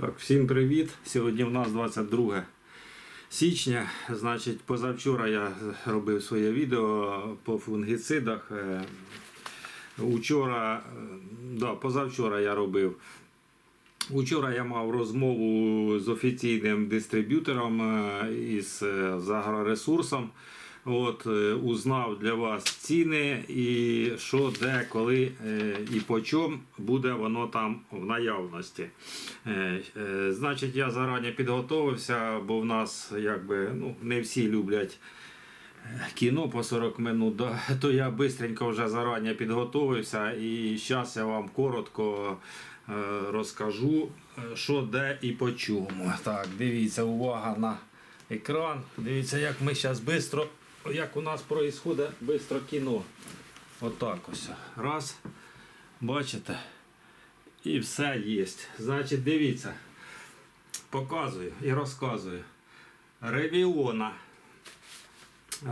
Так, всім привіт. Сьогодні в нас 22 січня. Значить, позавчора я робив своє відео по фунгіцидах. Е, Учора, е, да, позавчора я робив. Учора я мав розмову з офіційним дистриб'ютором е, із агроресурсом. От, е, узнав для вас ціни і що, де, коли е, і по чому буде воно там в наявності. Е, Значить, я зарані підготовився, бо в нас якби ну, не всі люблять кіно по 40 минут, то я швидко вже зарані підготовився і зараз я вам коротко розкажу, що де і по чому. Так, дивіться, увага на екран. Дивіться, як ми зараз швидко, як у нас відбувається швидко кіно. Отак ось. Раз. Бачите? І все є. Значить, дивіться. Показую і розказую. Ревіона.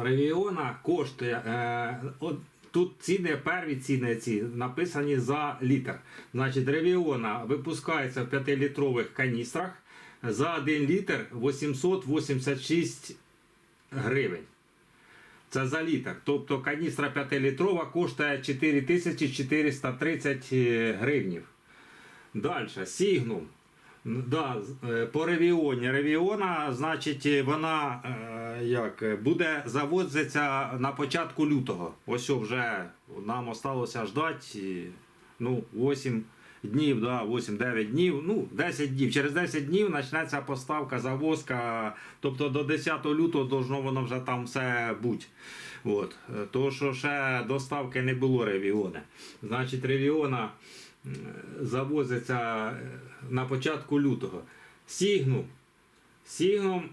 Ревіона коштує. Е, от, тут ціни, перві ціни ці написані за літр. Значить, ревіона випускається в 5-літрових каністрах за 1 літр 886 гривень. Це за літр. Тобто каністра 5-літрова коштує 4430 гривнів. Далі, Сігнум. Да, е, по ревіоні. Ревіона, значить, е, вона е, як, е, буде завозитися на початку лютого. Ось вже нам осталося ждати е, ну, 8 днів, да, 8-9 днів, ну, 10 днів. Через 10 днів почнеться поставка, завозка. Тобто до 10 лютого должно воно вже там все бути. От. То, що ще доставки не було ревіони. Значить, ревіона завозиться е, на початку лютого. Сігнум. Сігнум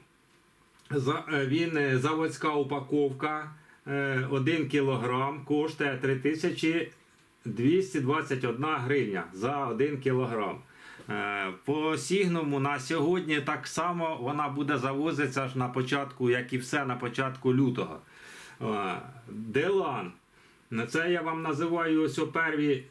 е, він е, заводська упаковка 1 кг коштує 3221 гривня за 1 кг. По сігнуму на сьогодні так само вона буде завозитися ж на початку, як і все на початку лютого. Е, Делан. Це я вам називаю ось перві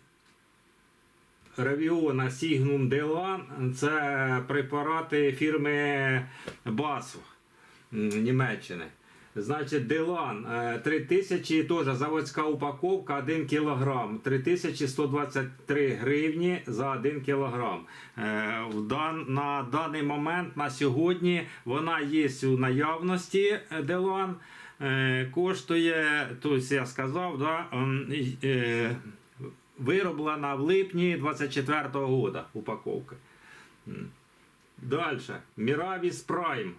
Ревіона Сігнум Делан це препарати фірми Басф м, Німеччини. Значить, Делан е, 3000, теж заводська упаковка 1 кг. 3123 гривні за 1 кг. Е, На даний момент, на сьогодні, вона є у наявності е, Делан. Е, Коштує, тобто я сказав, да, е, вироблена в липні 24-го года упаковка. Далі. Міравіс Prime.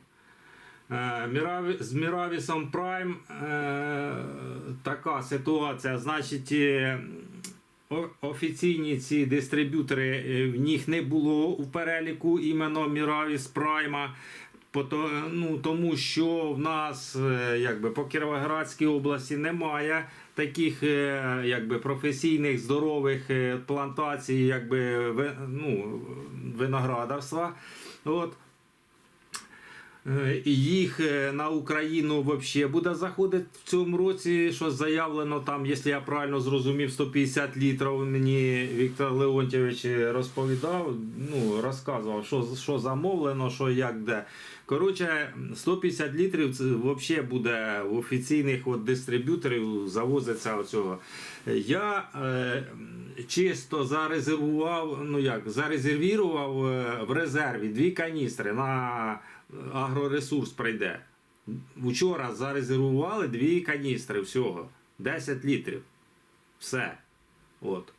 Е, З Міравісом Prime е, така ситуація. Значить, е, офіційні ці дистриб'ютори, в них не було у переліку іменно Міравіс. Пото- ну, тому що в нас якби, по Кіровоградській області немає таких якби, професійних здорових плантацій, якби, ну, виноградарства. От. Е, Їх е, на Україну взагалі буде заходити в цьому році, що заявлено там, якщо я правильно зрозумів, 150 літрів мені Віктор Леонтьович розповідав, ну, розказував, що, що замовлено, що як де. Коротше, 150 літрів це взагалі буде в офіційних от дистриб'юторів завозиться оцього. Я е, чисто зарезервував, ну як, зарезервірував е, в резерві дві каністри на агроресурс прийде. Вчора зарезервували дві каністри всього. 10 літрів. Все. От.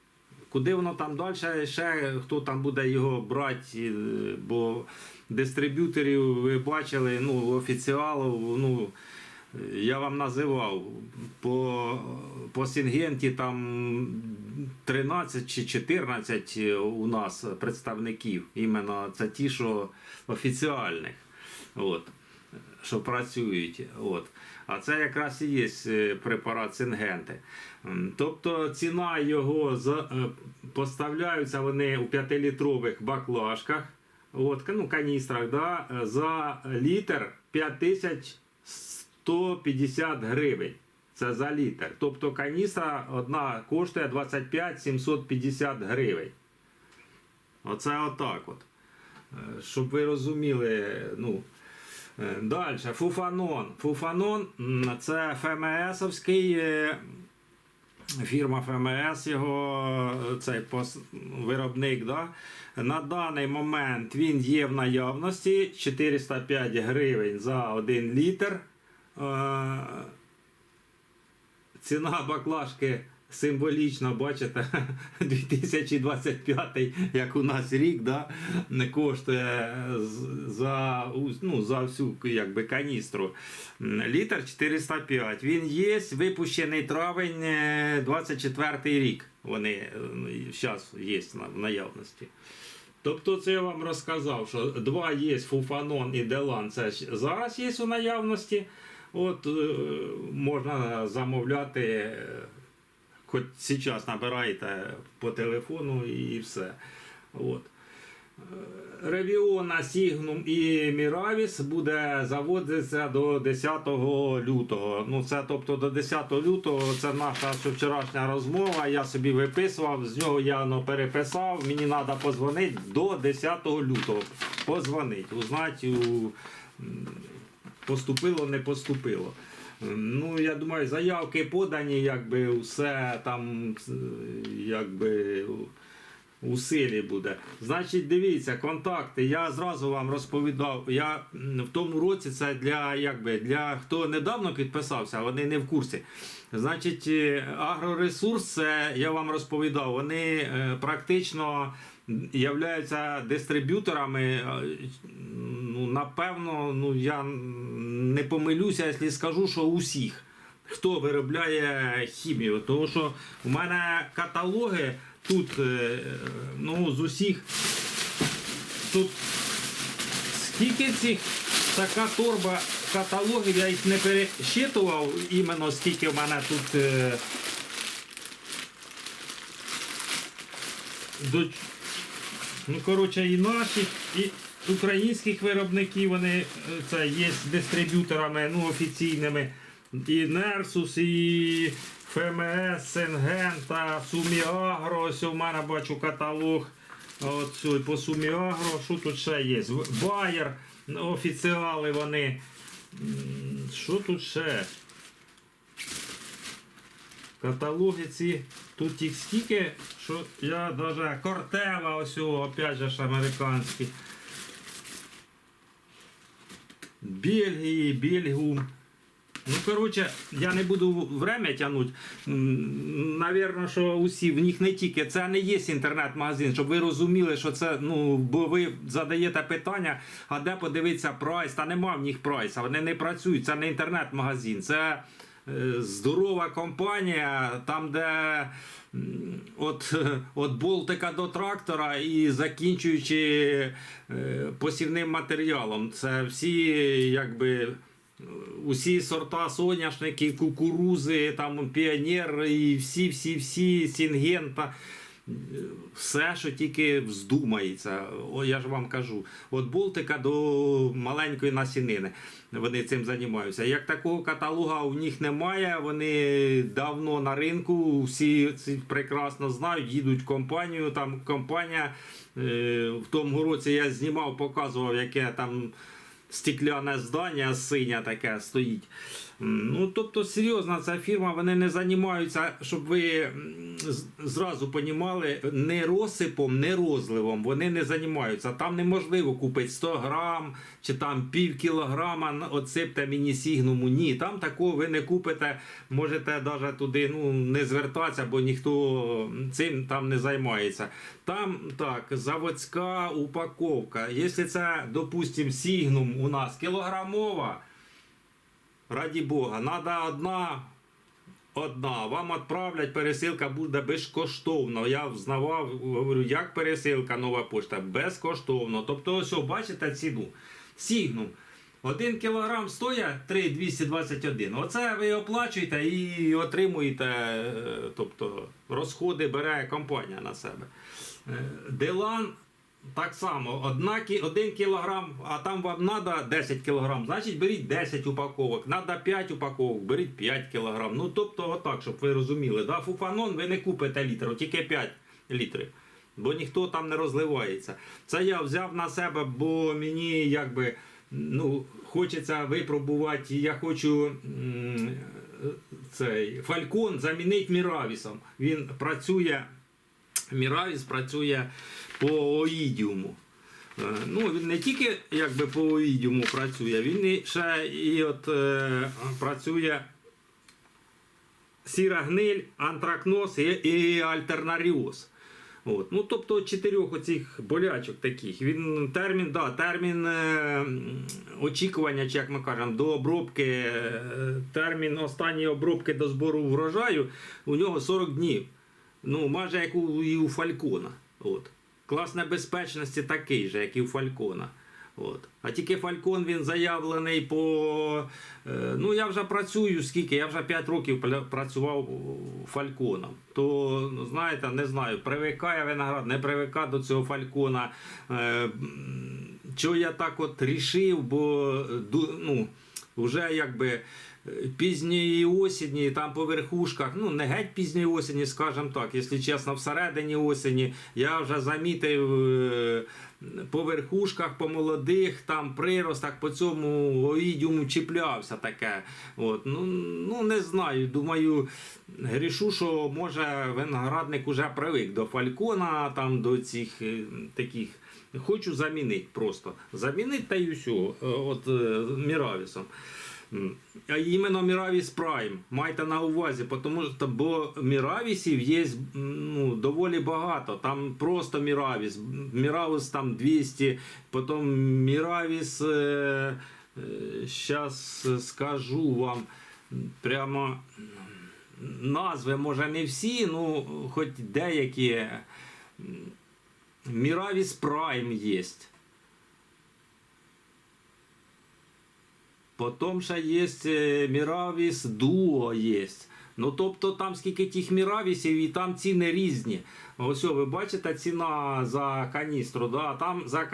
Куди воно там далі, ще хто там буде його брати, е, бо дистриб'юторів ви бачили, ну, офіціалів, ну, я вам називав по, по Сінгенті там 13 чи 14 у нас представників. Іменно це ті, що офіціальних, от, що працюють. От. А це якраз і є е, препарат Сингенти. Тобто ціна його за, е, поставляються вони у 5-літрових баклажках, от, ну, каністрах, да, за літр 5150 гривень. Це за літр. Тобто каністра одна коштує 25 750 гривень. Оце отак от. Е, Щоб ви розуміли, ну. Далі, Фуфанон. Фуфанон це ФМСовський е, фірма ФМС, його е, цей пос- виробник. Да? На даний момент він є в наявності 405 гривень за 1 літр. Е, Ціна баклажки символічна, бачите, 2025, як у нас рік, да, не коштує за, ну, за всю якби, каністру. Літр 405. Він є, випущений травень е, 24 рік. Вони зараз є в наявності. Тобто це я вам розказав, що два є Фуфанон і Делан. Це зараз є у наявності. От е, можна замовляти, е, хоч зараз набираєте по телефону і все. От. Ревіона, Сігнум і Міравіс буде заводитися до 10 лютого. Ну, це тобто до 10 лютого це наша вчорашня розмова. Я собі виписував, з нього я ну, переписав. Мені треба позвонити до 10 лютого. Позвонити, узнати, поступило, не поступило. Ну, я думаю, заявки подані, якби все там, якби. у- у силі буде. Значить, дивіться, контакти. Я зразу вам розповідав. Я в тому році це для якби для хто недавно підписався, вони не в курсі. Значить, е, агроресурс, це я вам розповідав, вони е, практично являються дистриб'юторами. е, Ну, напевно, ну я не помилюся, якщо скажу, що усіх. Хто виробляє хімію? Тому що в мене каталоги тут е, ну, з усіх. Тут скільки цих така торба каталогів, я їх не пересчитував іменно скільки в мене тут. е, до, ну, коротше, і наших, і українських виробників вони е, це є дистриб'юторами ну, офіційними. І Нерсус, і ФМС, Сенгента, Суміагро. Ось у мене бачу каталог. От цю, по Суміагро. Що тут ще є? Байер, офіціали вони. Що тут ще? Каталоги ці. Тут їх стільки, що я даже Кортева, ось опять же ж американські. Бельгії, Бельгум. Ну, коротше, я не буду время тягнути. Навірно, що усі в них не тільки. Це не є інтернет-магазин, щоб ви розуміли, що це, ну, бо ви задаєте питання, а де подивитися прайс, та нема в них прайса, вони не працюють, це не інтернет-магазин, це здорова компанія, там, де от, от болтика до трактора і закінчуючи е, посівним матеріалом. Це всі якби. Усі сорта соняшники, кукурузи, там піонер і всі, всі, всі, сінгента. Все, що тільки вздумається, О, я ж вам кажу, від болтика до маленької насінини. Вони цим займаються. Як такого каталога у них немає, вони давно на ринку, всі ці прекрасно знають, їдуть в компанію. Там компанія е, в тому році я знімав, показував, яке там стекляне здання синє таке стоїть. Ну, тобто, серйозна ця фірма, вони не займаються, щоб ви зразу понімали, не розсипом, не розливом. Вони не займаються. Там неможливо купити 100 грам чи там пів кілограма, отсипте мені сігнуму. Ні, там такого ви не купите. Можете навіть туди ну, не звертатися, бо ніхто цим там не займається. Там так, заводська упаковка. Якщо це, допустимо, сігнум у нас кілограмова. Раді Бога, треба одна. Одна. Вам відправлять, пересилка буде безкоштовно. Я взнавав, говорю, як пересилка, нова пошта, безкоштовно. Тобто, ось, бачите ціну. Сігнум. Один кілограм стоїть 3,221. Оце ви оплачуєте і отримуєте, е, тобто розходи бере компанія на себе. Е, Делан так само, одна, один кілограм, а там вам треба 10 кілограм, значить беріть 10 упаковок, треба 5 упаковок, беріть 5 кілограм. Ну тобто отак, щоб ви розуміли. Да? Фуфанон ви не купите літр, тільки 5 літрів. бо ніхто там не розливається. Це я взяв на себе, бо мені якби ну, хочеться випробувати. Я хочу цей фалькон замінити Міравісом. Він працює. Міравіс працює по оїдіуму. Е, Ну, він не тільки якби по оїдіуму працює, він ще і от е, працює сіра гниль, антракноз і, і альтернаріоз. От. Ну, тобто чотирьох оцих болячок таких. Він термін, да, термін е, очікування, чи як ми кажемо, до обробки, е, термін останньої обробки до збору врожаю у нього 40 днів. Ну, майже як у, і у Фалькона. От. Клас небезпечності такий же, як і у Фалькона. От. А тільки Фалькон він заявлений по. е, Ну, я вже працюю скільки, я вже 5 років працював Фальконом. То, ну, знаєте, не знаю, привикає виноград, не привикає до цього Фалькона. Е, Чого я так от рішив, бо ну, вже якби пізньої осені, там по верхушках, ну не геть пізньої осені, скажімо так, якщо чесно, всередині осені я вже замітив е, по верхушках, по молодих там приростах, по цьому оїдіуму чіплявся таке. От, ну, ну не знаю. Думаю, грішу, що може виноградник уже привик до фалькона, там до цих е, таких. Хочу замінити просто. Замінити та й усього. е, От Міравісом. Іменно Міравіс Прайм. Майте на увазі, тому що бо Міравісів є ну, доволі багато. Там просто Міравіс. Міравіс там 200, потім Міравіс. Е, Зараз скажу вам прямо назви, може не всі, ну хоч деякі. Міравіс Прайм є. Потім ще є е, Міравіс Дуо є. Ну, тобто там скільки тих Міравісів і там ціни різні. Ось ви бачите ціна за каністру. Да? Там за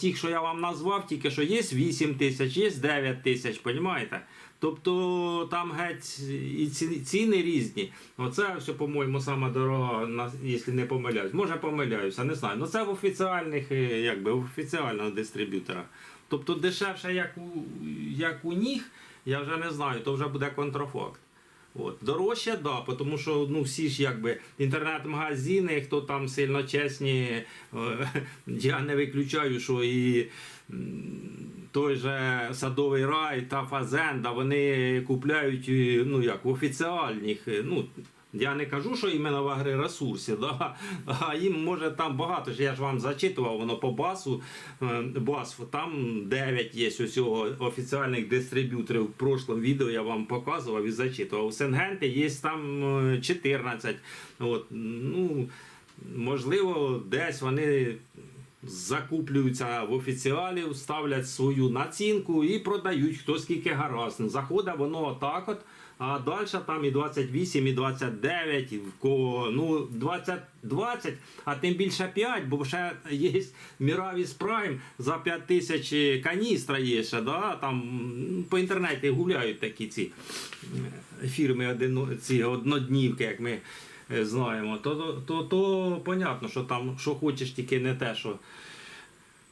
тих, що я вам назвав, тільки що є 8 тисяч, є 9 тисяч, розумієте? Тобто там геть і ціни, різні. Оце все, по-моєму, саме дорога, якщо не помиляюсь. Може помиляюся, не знаю. Ну це в офіціальних, е, якби в офіціального дистриб'ютора. Тобто дешевше, як у, як у них, я вже не знаю, то вже буде контрафакт. От. Дорожче, да, тому що ну, всі ж якби інтернет-магазини, хто там сильно чесні, е, я не виключаю, що і той же садовий рай та фазенда, вони купляють ну, як, в офіціальних. е, Ну, я не кажу, що іменно в агроресурсі, да? а їм може там багато я ж вам зачитував, воно по басу, е, там 9 є усього офіціальних дистриб'юторів. В прошлому відео я вам показував і зачитував. У Сенгенти є там е, 14. От, ну, можливо, десь вони закуплюються в офіціалів, ставлять свою націнку і продають хто скільки гаразд. Заходить воно отак от. А далі там і 28, і 29, і в кого ну 20, 20, а тим більше 5, бо ще є Міравіс Прайм за 5 тисяч каністра є ще, да? там по інтернеті гуляють такі ці е, фірми одино, ці одноднівки, як ми е, знаємо. То, то, то, то понятно, що там що хочеш, тільки не те, що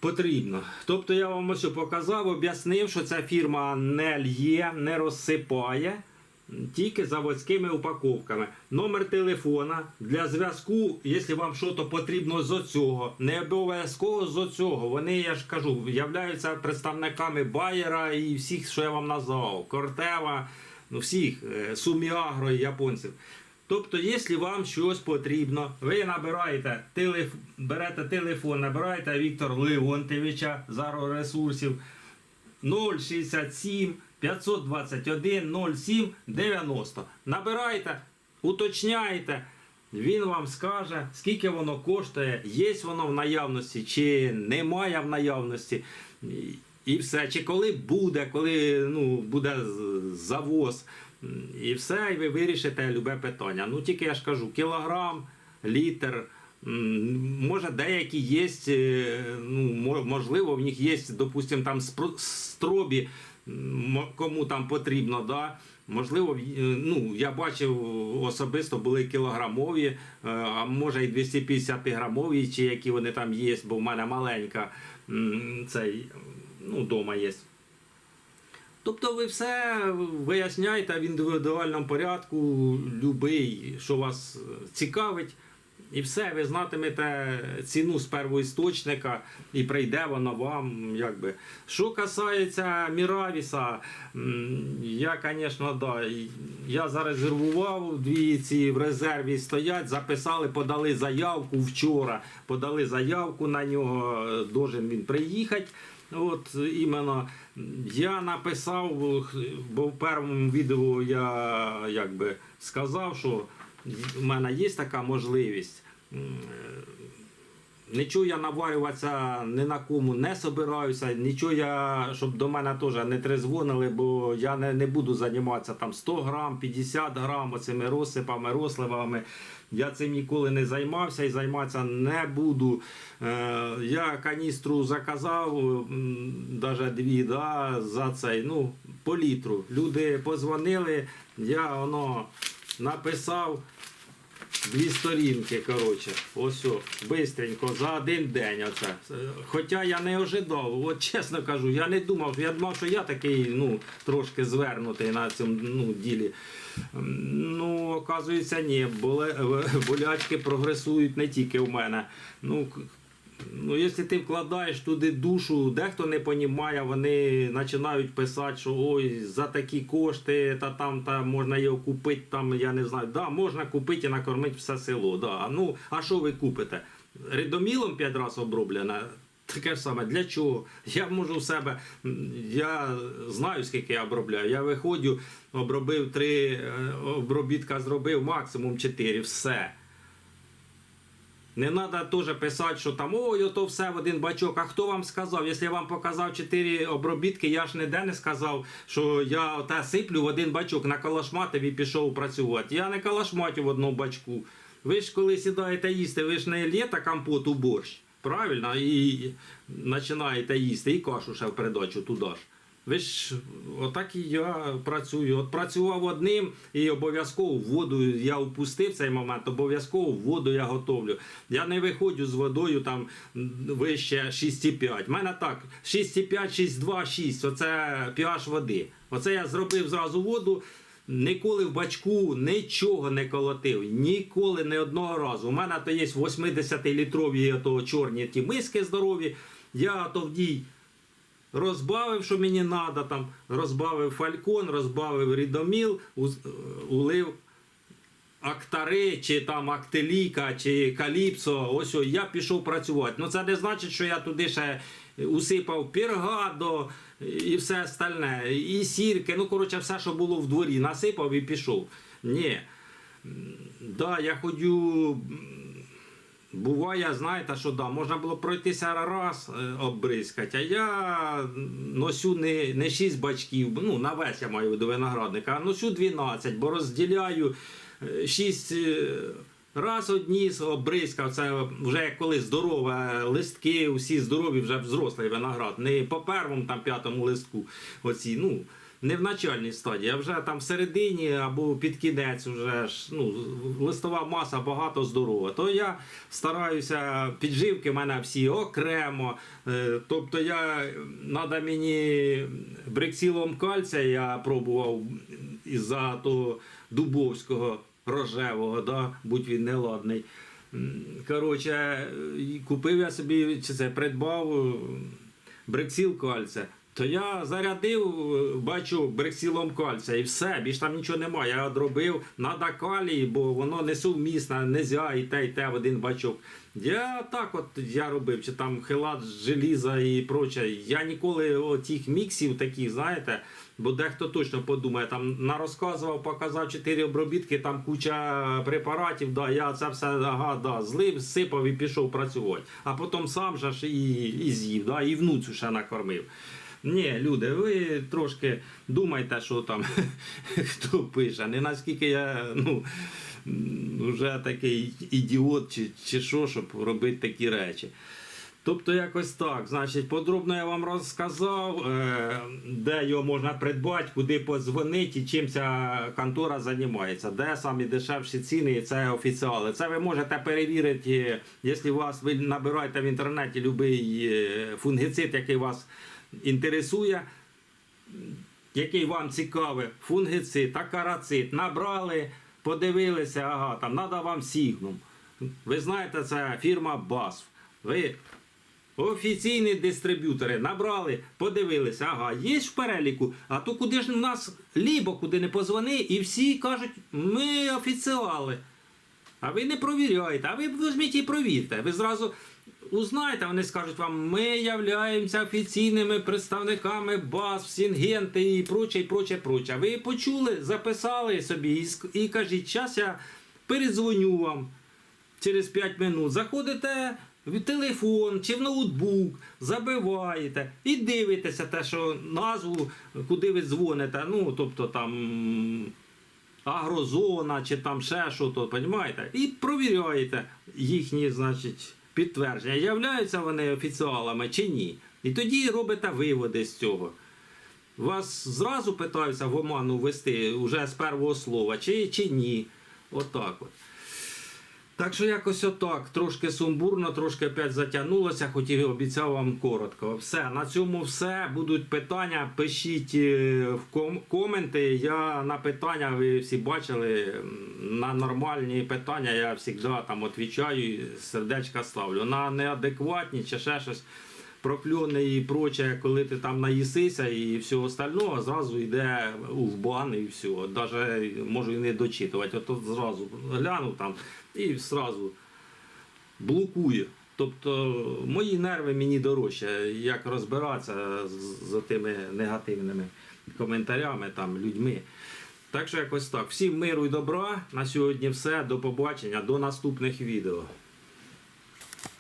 потрібно. Тобто я вам ось показав, об'яснив, що ця фірма не лє, не розсипає. Тільки заводськими упаковками. Номер телефона для зв'язку, якщо вам щось потрібно з цього, не обов'язково з цього. Вони, я ж кажу, являються представниками Байера і всіх, що я вам назвав, Кортева, ну всіх, е, Суміагро і японців. Тобто, якщо вам щось потрібно, ви набираєте телеф... берете телефон, набираєте Віктора Леонтовича з агроресурсів 067 521 07 90. Набирайте, уточняйте. Він вам скаже, скільки воно коштує, є воно в наявності, чи немає в наявності. І- все. Чи коли буде, коли ну, буде завоз. І все, і ви вирішите любе питання. Ну тільки я ж кажу, кілограм, літр, Може, деякі є, е, ну, можливо, в них є, допустимо, там стробі, кому там потрібно, да. Можливо, е, ну, я бачив особисто були кілограмові, е, а може і 250 грамові, чи які вони там є, бо в мене маленька цей, ну, вдома є. Тобто ви все виясняєте в індивідуальному порядку, любий, що вас е, цікавить. І все, ви знатимете ціну з первоісточника, і прийде воно вам. Якби. Що касається Міравіса, я, звісно, да, я зарезервував, дві ці в резерві стоять, записали, подали заявку вчора, подали заявку на нього, должен він приїхати. От іменно я написав, бо в першому відео я якби сказав, що в мене є така можливість. Е, Нічого я наварюватися ні на кому не собираюся, нічого я, щоб до мене теж не трезвонили, бо я не, не буду займатися там 100 грам, 50 грам оцими розсипами, розливами. Я цим ніколи не займався і займатися не буду. Е, я каністру заказав, навіть дві да, за цей, ну, по літру. Люди позвонили, я воно написав. Дві сторінки, коротше, ось бистренько, за один день. Оце. Хоча я не ожидав, от чесно кажу, я не думав, я думав, що я такий ну, трошки звернутий на цьому ну, ділі. Ну, оказується, ні, болячки прогресують не тільки в мене. Ну, Ну, якщо ти вкладаєш туди душу, дехто не розуміє, вони починають писати, що ой, за такі кошти, та там та можна його купити, там, я не знаю. Да, можна купити і накормити все село. Да. Ну, а що ви купите? Ридомілом 5 разів оброблене. Таке ж саме, для чого? Я можу в себе, я знаю, скільки я обробляю. Я виходжу, обробив три е, обробітка зробив, максимум 4, все. Не треба теж писати, що там ой, ото все в один бачок. А хто вам сказав? Якщо я вам показав чотири обробітки, я ж ніде не сказав, що я оте сиплю в один бачок, на калашматив і пішов працювати. Я не калашматю в одному бачку. Ви ж коли сідаєте їсти, ви ж не лєте компот у борщ, правильно? І починаєте їсти, і кашу ще в передачу туди ж. Ви ж отак і я працюю. От працював одним і обов'язково воду я впустив цей момент, обов'язково воду я готовлю. Я не виходжу з водою там вище 6,5. У мене так 6,5, 6,2, 6. Оце pH води. Оце я зробив зразу воду. Ніколи в бачку нічого не колотив. Ніколи не одного разу. У мене то є 80-літрові ото чорні ті миски здорові. Я то в ній розбавив, що мені треба, там, розбавив фалькон, розбавив рідоміл, улив актари, чи там актеліка, чи каліпсо. Ось я пішов працювати. Ну це не значить, що я туди ще усипав піргадо і все остальне, і сірки. Ну, коротше, все, що було в дворі, насипав і пішов. Ні. Да, я ходю. Буває, знаєте, що да, можна було пройтися раз е, оббризкати, а я носю не, не 6 бачків, ну на весь я маю виду виноградника, а носю 12, бо розділяю 6 раз одні оббризкав. Це вже коли здорове листки, усі здорові, вже взрослий виноград. Не по першому там п'ятому листку. Оці, ну, не в начальній стадії, а вже там в середині або під кінець вже ж, ну, листова маса багато здорова. То я стараюся, підживки в мене всі окремо. Е, Тобто я треба мені брексілом кальція я пробував із-за того дубовського рожевого, да, будь він неладний. Коротше, купив я собі, чи це придбав брексіл кальця. То я зарядив, е, бачу, брексілом кальця і все, більш там нічого немає. Я одробив, надо калій, бо воно несумісне, нельзя і те, і те в один бачок. Я так от я робив, чи там хилат желіза і проче. Я ніколи отих міксів таких, знаєте, бо дехто точно подумає, там нарозказував, показав чотири обробітки, там куча препаратів, да, я це все ага, да, злив, сипав і пішов працювати. А потім сам же ж і, і з'їв, да, і внуцю ще накормив. Ні, люди, ви трошки думайте, що там хто пише. Не наскільки я, ну, вже такий ідіот чи, чи що, щоб робити такі речі. Тобто якось так. Значить, подробно я вам розказав, е, де його можна придбати, куди подзвонити і чим ця контора займається, де самі дешевші ціни, і це офіціали. Це ви можете перевірити, якщо вас ви набираєте в інтернеті будь-який фунгіцид, який вас інтересує який вам цікавий, фунгицид, акарацит, набрали, подивилися, ага, там треба вам сігнум. Ви знаєте, це фірма BASF. Ви офіційні дистриб'ютори набрали, подивилися, ага, є ж в переліку, а то куди ж в нас лібо, куди не позвони, і всі кажуть, ми офіціали. А ви не провіряєте, а ви візьміть і провірте. Ви зразу узнаєте, вони скажуть вам, ми являємося офіційними представниками БАС, Сінгенти і проче, і проче, проче. Ви почули, записали собі і, і кажіть, зараз я передзвоню вам через 5 минут. Заходите в телефон чи в ноутбук, забиваєте і дивитеся те, що назву, куди ви дзвоните. Ну, тобто там агрозона чи там ще що то, понімаєте? І провіряєте їхні, значить, підтвердження, являються вони офіціалами чи ні. І тоді робите виводи з цього. Вас зразу питаються в оману ввести уже з першого слова, чи, чи ні. Отак от. Так що якось отак, трошки сумбурно, трошки опять затягнулося, хоч і обіцяв вам коротко. Все, на цьому все. Будуть питання. Пишіть е, в ком- коменти. Я на питання, ви всі бачили, на нормальні питання я завжди там відповідаю, сердечка ставлю. На неадекватні чи ще щось. Прокльони і проче, коли ти там наїсися і всього остального, зразу йде в бан і все. Даже можу і не дочитувати. Ото зразу глянув там і сразу блокує. Тобто мої нерви мені дорожче, як розбиратися з, тими негативними коментарями, там, людьми. Так що якось так. Всім миру і добра. На сьогодні все. До побачення, до наступних відео.